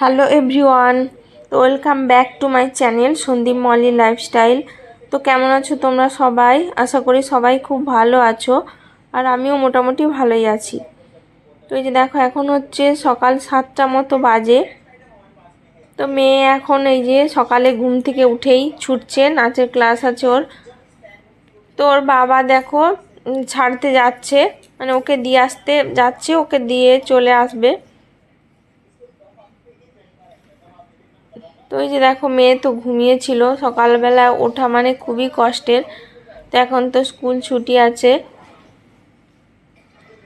Hello everyone welcome back to my channel Sandeep Moli lifestyle তো কেমন আছো তোমরা সবাই? আশা করি সবাই খুব ভালো আছো, আর আমিও মোটামুটি ভালোই আছি। তো এই যে দেখো, এখন হচ্ছে সকাল সাতটা মতো বাজে। তো মেয়ে এখন এই যে সকালে ঘুম থেকে উঠেই ছুটছে, নাচের ক্লাস আছে ওর। তো ওর বাবা দেখো ছাড়তে যাচ্ছে মানে ওকে দিয়ে আসতে যাচ্ছে, ওকে দিয়ে চলে আসবে। তো ওই যে দেখো মেয়ে তো ঘুমিয়েছিল, সকালবেলা ওঠা মানে খুবই কষ্টের। তো এখন তো স্কুল ছুটি আছে।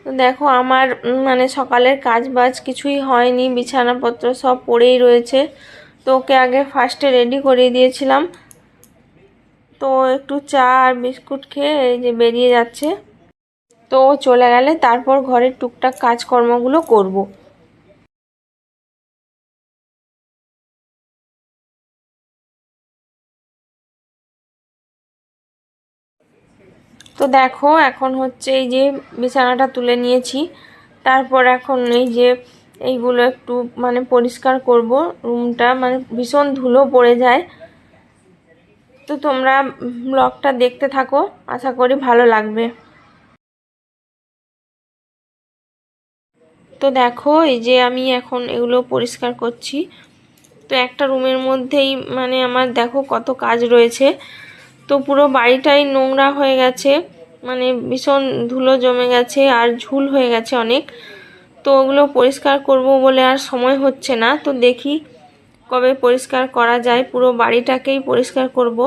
তো দেখো আমার মানে সকালের কাজ বাজ কিছুই হয়নি, বিছানাপত্র সব পড়েই রয়েছে। তো ওকে আগে ফার্স্টে রেডি করে দিয়েছিলাম। তো একটু চা আর বিস্কুট খেয়ে এই যে বেরিয়ে যাচ্ছে। তো চলে গেলে তারপর ঘরের টুকটাক কাজকর্মগুলো করব। তো দেখো, এখন হচ্ছে এই যে বিছানাটা তুলে নিয়েছি। তারপর এখন এই যে এইগুলো একটু মানে পরিষ্কার করব। রুমটা মানে ভীষণ ধুলো পড়ে যায়। তো তোমরা ব্লগটা দেখতে থাকো, আশা করি ভালো লাগবে। তো দেখো, এই যে আমি এখন এগুলো পরিষ্কার করছি। তো একটা রুমের মধ্যেই মানে আমার দেখো কত কাজ রয়েছে। তো পুরো বাড়িটাই নোংরা হয়ে গেছে। মানে ভীষণ ধুলো জমে গেছে আর ঝুল হয়ে গেছে অনেক। তো ওগুলো পরিষ্কার করব বলে আর সময় হচ্ছে না। তো দেখি কবে পরিষ্কার করা যায়। পুরো বাড়িটাকেই পরিষ্কার করব।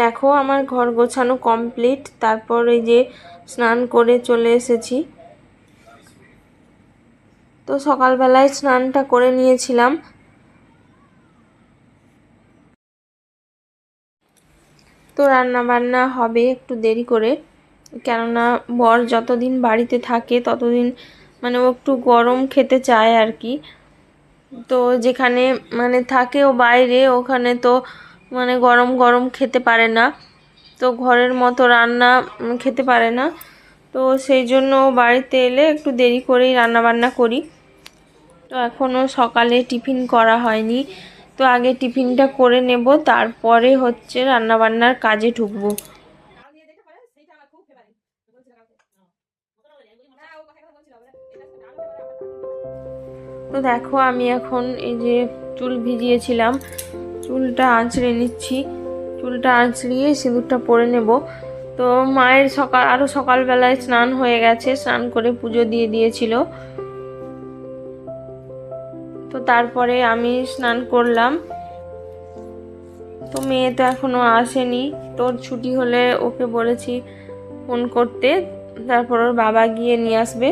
দেখো আমার ঘর গোছানো কমপ্লিট তারপর এই যে স্নান করে চলে এসেছি। তো সকালবেলায় স্নানটা করে নিয়েছিলাম। তো রান্না বান্না হবে একটু দেরি করে, কেননা বর যতদিন বাড়িতে থাকে ততদিন মানে ও একটু গরম খেতে চায় আর কি। তো যেখানে মানে থাকে ও বাইরে, ওখানে তো মানে গরম গরম খেতে পারে না। তো ঘরের মতো রান্না খেতে পারে না। তো সেই জন্য বাড়িতে এলে একটু দেরি করেই রান্না বান্না করি। তো এখনও সকালে টিফিন করা হয়নি। তো আগে টিফিনটা করে নেব, তারপরে হচ্ছে রান্না বান্নার কাজে ঢুকবো। তো দেখো আমি এখন এই যে চুল ভিজিয়েছিলাম। চুলটা আঁচড়ে নিচ্ছি। চুলটা আঁচড়িয়ে সিঁদুরটা পরে নেব। তো মায়ের সকাল আরও সকালবেলায় স্নান হয়ে গেছে, স্নান করে পুজো দিয়ে দিয়েছিল। তো তারপরে আমি স্নান করলাম। তো মেয়ে তো এখনও আসেনি। তোর ছুটি হলে ওকে বলেছি ফোন করতে। তারপর ওর বাবা গিয়ে নিয়ে আসবে।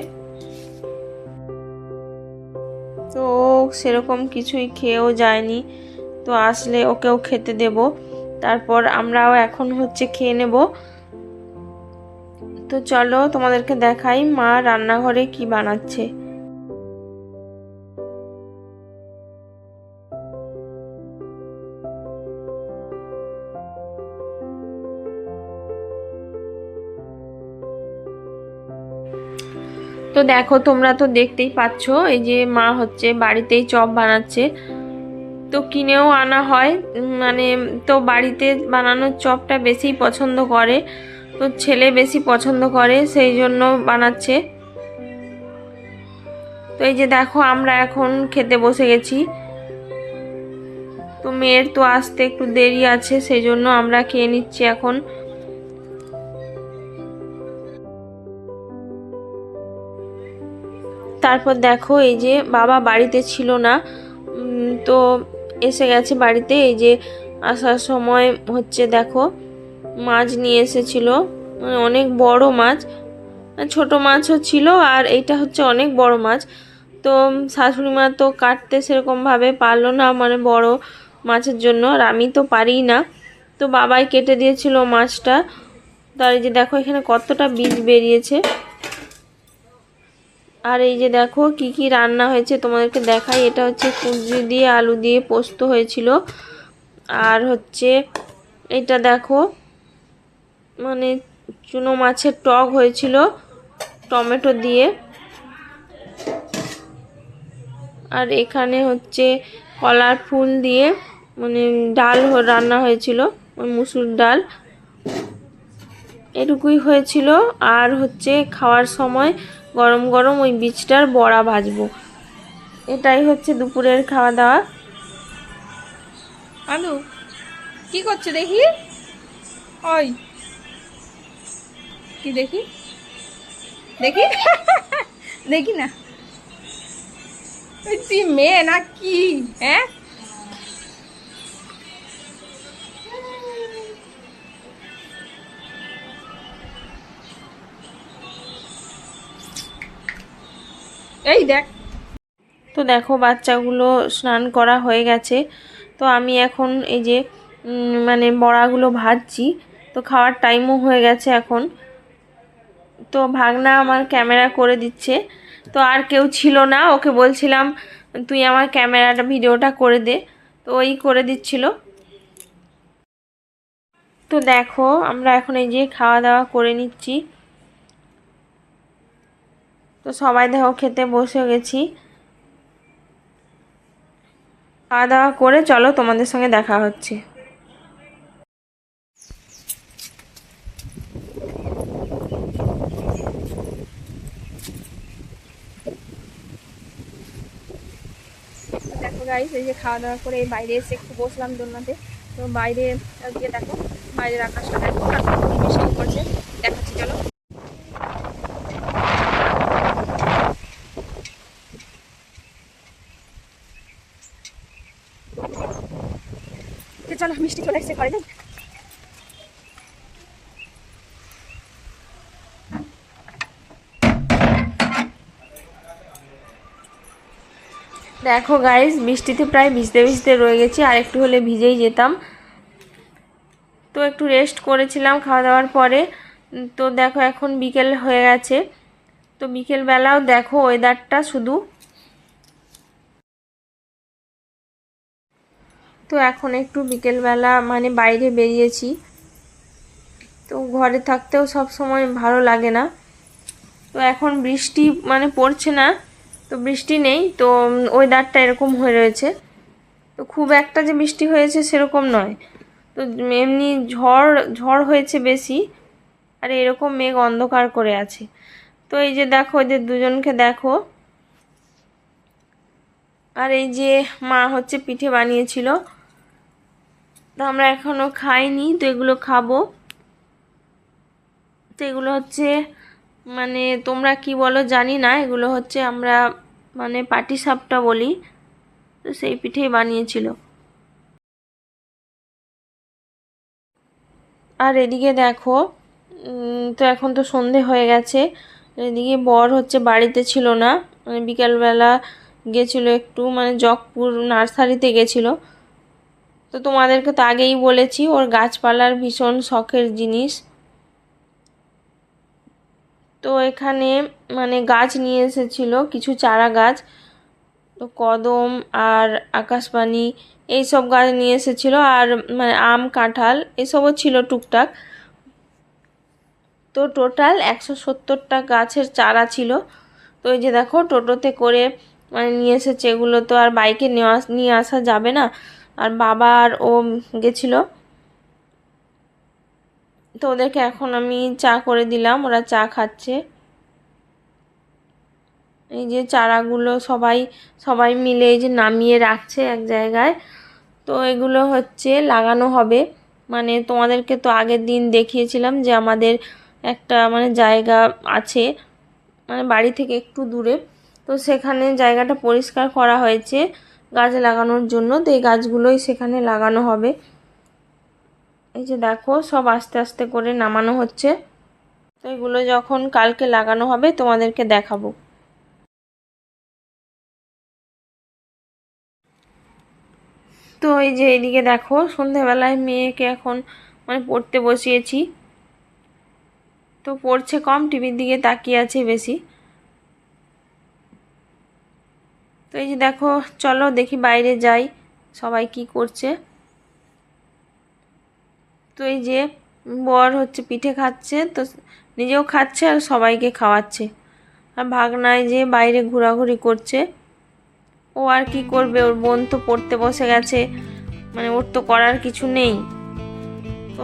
তো সেরকম কিছুই খেয়েও যায়নি। তো আসলে ওকেও খেতে দেব। তারপর আমরাও এখন হচ্ছে খেয়ে নেব। তো চলো তোমাদেরকে দেখাই মা রান্নাঘরে কি বানাচ্ছে। তো দেখো তোমরা তো দেখতেই পাচ্ছ, এই যে মা হচ্ছে বাড়িতেই চপ বানাচ্ছে। তো কিনেও আনা হয়। মানে তো বাড়িতে বানানোর চপটা বেশি পছন্দ করে। তো ছেলে বেশি পছন্দ করে, সেই জন্য বানাচ্ছে। তো এই যে দেখো, আমরা এখন খেতে বসে গেছি। তো মেয়ের তো আসতে একটু দেরি আছে, সেই জন্য আমরা খেয়ে নিচ্ছি এখন। তারপর দেখো, এই যে বাবা বাড়িতে ছিল না। তো এসে গেছে বাড়িতে, এই যে আসার সময় হচ্ছে দেখো, মাছ নিয়ে এসেছিল মানে অনেক বড় মাছ ছোট মাছও ছিল আর এইটা হচ্ছে অনেক বড় মাছ। তো শাশুড়ি মা তো কাটতে সেরকমভাবে পারল না মানে বড় মাছের জন্য, আর আমি তো পারি না। তো বাবাই কেটে দিয়েছিল মাছটা। তার যে দেখো এখানে কতটা বীজ বেরিয়েছে। আর এই যে দেখো কি কি রান্না হয়েছে, তোমাদেরকে দেখাই। এটা হচ্ছে কুঁদরি দিয়ে আলু দিয়ে পোস্ত হয়েছিল। আর হচ্ছে এটা দেখো মানে চুনো মাছের টক হয়েছিল টমেটো দিয়ে। আর এখানে হচ্ছে কলার ফুল দিয়ে মানে ডাল রান্না হয়েছিল মুসুর ডাল। এটুকুই হয়েছিল। আর হচ্ছে খাওয়ার সময় গরম গরম ওই বীজটার বড়া ভাজবো। এটাই হচ্ছে দুপুরের খাওয়া দাওয়া। আলু, কি করছে দেখি? ওই, কি দেখি? দেখি? দেখি না। তুই মেয়ে না কি? হ্যাঁ? এই দেখ। তো দেখো, বাচ্চাগুলো স্নান করা হয়ে গেছে। তো আমি এখন এই যে মানে বড়াগুলো ভাজছি। তো খাওয়ার টাইমও হয়ে গেছে এখন। তো ভাগনা আমার ক্যামেরা করে দিচ্ছে। তো আর কেউ ছিল না, ওকে বলছিলাম, তুই আমার ক্যামেরাটা ভিডিওটা করে দে। তো ওই করে দিচ্ছিল। তো দেখো, আমরা এখন এই যে খাওয়া দাওয়া করে নিচ্ছি। তো সবাই দেখো খেতে বসে গেছি। খাওয়া দাওয়া করে চলো তোমাদের সঙ্গে দেখা হচ্ছে। এই যে খাওয়া দাওয়া করে বাইরে এসে একটু বসলাম দোলনাতে। তো বাইরে গিয়ে দেখো, বাইরের আকাশটা দেখো বৃষ্টি পড়ছে দেখাচ্ছি চলো মিষ্টি চলে এসেছে ঘরে দেখো গাইস বৃষ্টিতে প্রায় ভিজতে ভিজতে রয়ে গেছি, আর একটু হলে ভিজেই যেতাম। তো একটু রেস্ট করেছিলাম খাওয়া দাওয়ার পরে। তো দেখো এখন বিকেল হয়ে গেছে। তো বিকেলবেলাও দেখো ওয়েদারটা শুধু তো এখন একটু বিকেলবেলা মানে বাইরে বেরিয়েছি। তো ঘরে থাকতেও সব সময় ভালো লাগে না। তো এখন বৃষ্টি মানে পড়ছে না, তো বৃষ্টি নেই, তো ওয়েদারটা এরকম হয়ে রয়েছে। তো খুব একটা যে বৃষ্টি হয়েছে সেরকম নয়। তো এমনি ঝড় ঝড় হয়েছে বেশি, আর এরকম মেঘ অন্ধকার করে আছে। তো এই যে দেখো এদের দুজনকে দেখো। আর এই যে মা হচ্ছে পিঠে বানিয়েছিল। তো আমরা এখনও খাইনি, তো এগুলো খাব। তো এগুলো হচ্ছে মানে তোমরা কি বলো জানি না, এগুলো হচ্ছে আমরা মানে পাটি সাপটা বলি, তো সেই পিঠেই বানিয়েছিল। আর এদিকে দেখো তো এখন তো সন্ধে হয়ে গেছে, এদিকে বর হচ্ছে বাড়িতে ছিল না মানে বিকালবেলা গেছিল একটু মানে জগপুর নার্সারিতে গেছিল তো তোমাদেরকে তো আগেই বলেছি, ওর গাছপালার ভীষণ শখের জিনিস। তো এখানে মানে গাছ নিয়ে এসেছিল, কিছু চারা গাছ, তো কদম আর আকাশবাণী, এইসব গাছ নিয়ে এসেছিল, আর মানে আম, কাঁঠাল, এসবও ছিল টুকটাক। তো টোটাল একশো সত্তরটা গাছের চারা ছিল। তো এই যে দেখো, টোটোতে করে মানে নিয়ে এসেছে, এগুলো তো আর বাইকে নেওয়া, নিয়ে আসা যাবে না। আর বাবা আর ও গেছিল। তো ওদেরকে এখন আমি চা করে দিলাম, ওরা চা খাচ্ছে। এই যে চারাগুলো সবাই সবাই মিলে এই যে নামিয়ে রাখছে এক জায়গায়। তো এগুলো হচ্ছে লাগানো হবে। মানে তোমাদেরকে তো আগের দিন দেখিয়েছিলাম যে আমাদের একটা মানে জায়গা আছে মানে বাড়ি থেকে একটু দূরে। তো সেখানে জায়গাটা পরিষ্কার করা হয়েছে। গাছ লাগানোর জন্য, তো এই গাছগুলোই সেখানে লাগানো হবে। এই যে দেখো, সব আস্তে আস্তে করে নামানো হচ্ছে। তো এগুলো যখন কালকে লাগানো হবে, তোমাদেরকে দেখাবো। তো এই যে এইদিকে দেখো, সন্ধেবেলায় মেয়েকে এখন মানে পড়তে বসিয়েছি। তো পড়ছে কম, টিভির দিকে তাকিয়ে আছে বেশি। তো এই যে দেখো, চলো দেখি বাইরে যাই, সবাই কি করছে। তো এই যে বর হচ্ছে পিঠে খাচ্ছে, তো নিজেও খাচ্ছে আর সবাইকে খাওয়াচ্ছে। আর ভাগনায় যে বাইরে ঘোরাঘুরি করছে, ও আর কি করবে? ওর বোন তো পড়তে বসে গেছে মানে ওর তো করার কিছু নেই।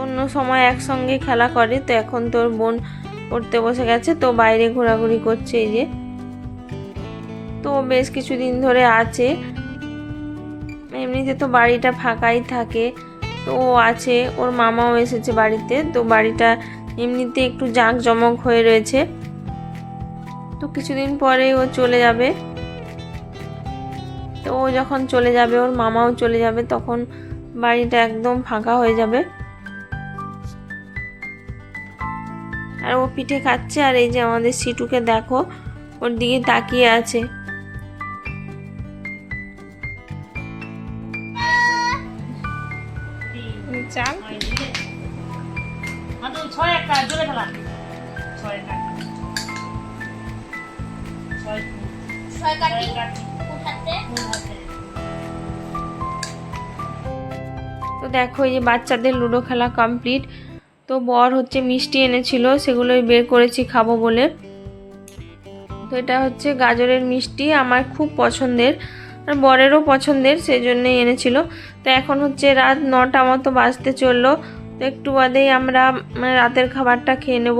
অন্য সময় একসঙ্গে খেলা করে, তো এখন তো ওর বোন পড়তে বসে গেছে, তো বাইরে ঘোরাঘুরি করছে এই যে। তো বেশ কিছুদিন ধরে আছে। এমনিতে তো বাড়িটা ফাঁকাই থাকে, তো ও আছে, ওর মামাও এসেছে বাড়িতে, তো বাড়িটা এমনিতে একটু জাঁকজমক হয়ে রয়েছে। তো কিছুদিন পরে ও চলে যাবে। তো ও যখন চলে যাবে, ওর মামাও চলে যাবে, তখন বাড়িটা একদম ফাঁকা হয়ে যাবে। আর ও পিঠে খাচ্ছে, আর এই যে আমাদের সিটুকে দেখো, ওর দিকে তাকিয়ে আছে। ছয় একটা জোরে ফেলা ছয় একটা। ছয় ছয় কাটি ছয় কাঠি উঠাতে। ফুল হাতে তো দেখো এই যে বাচ্চাদের লুডো খেলা কমপ্লিট তো বর হচ্ছে মিষ্টি এনেছিল সেগুলোই বের করেছি খাব বলে। তো এটা হচ্ছে গাজরের মিষ্টি আমার খুব পছন্দের। আর বরেরও পছন্দের সেই জন্যই এনেছিল। তো এখন হচ্ছে রাত নটা মতো বাজতে চলল। তো একটু বাদেই আমরা মানে রাতের খাবারটা খেয়ে নেব।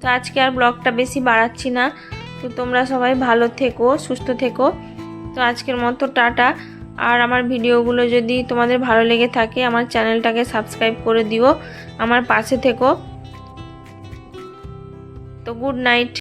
তো আজকে আর ব্লগটা বেশি বাড়াচ্ছি না। তো তোমরা সবাই ভালো থেকো, সুস্থ থেকো। তো আজকের মতো টাটা। আর আমার ভিডিওগুলো যদি তোমাদের ভালো লেগে থাকে, আমার চ্যানেলটাকে সাবস্ক্রাইব করে দিও। আমার পাশে থেকো। তো গুড নাইট।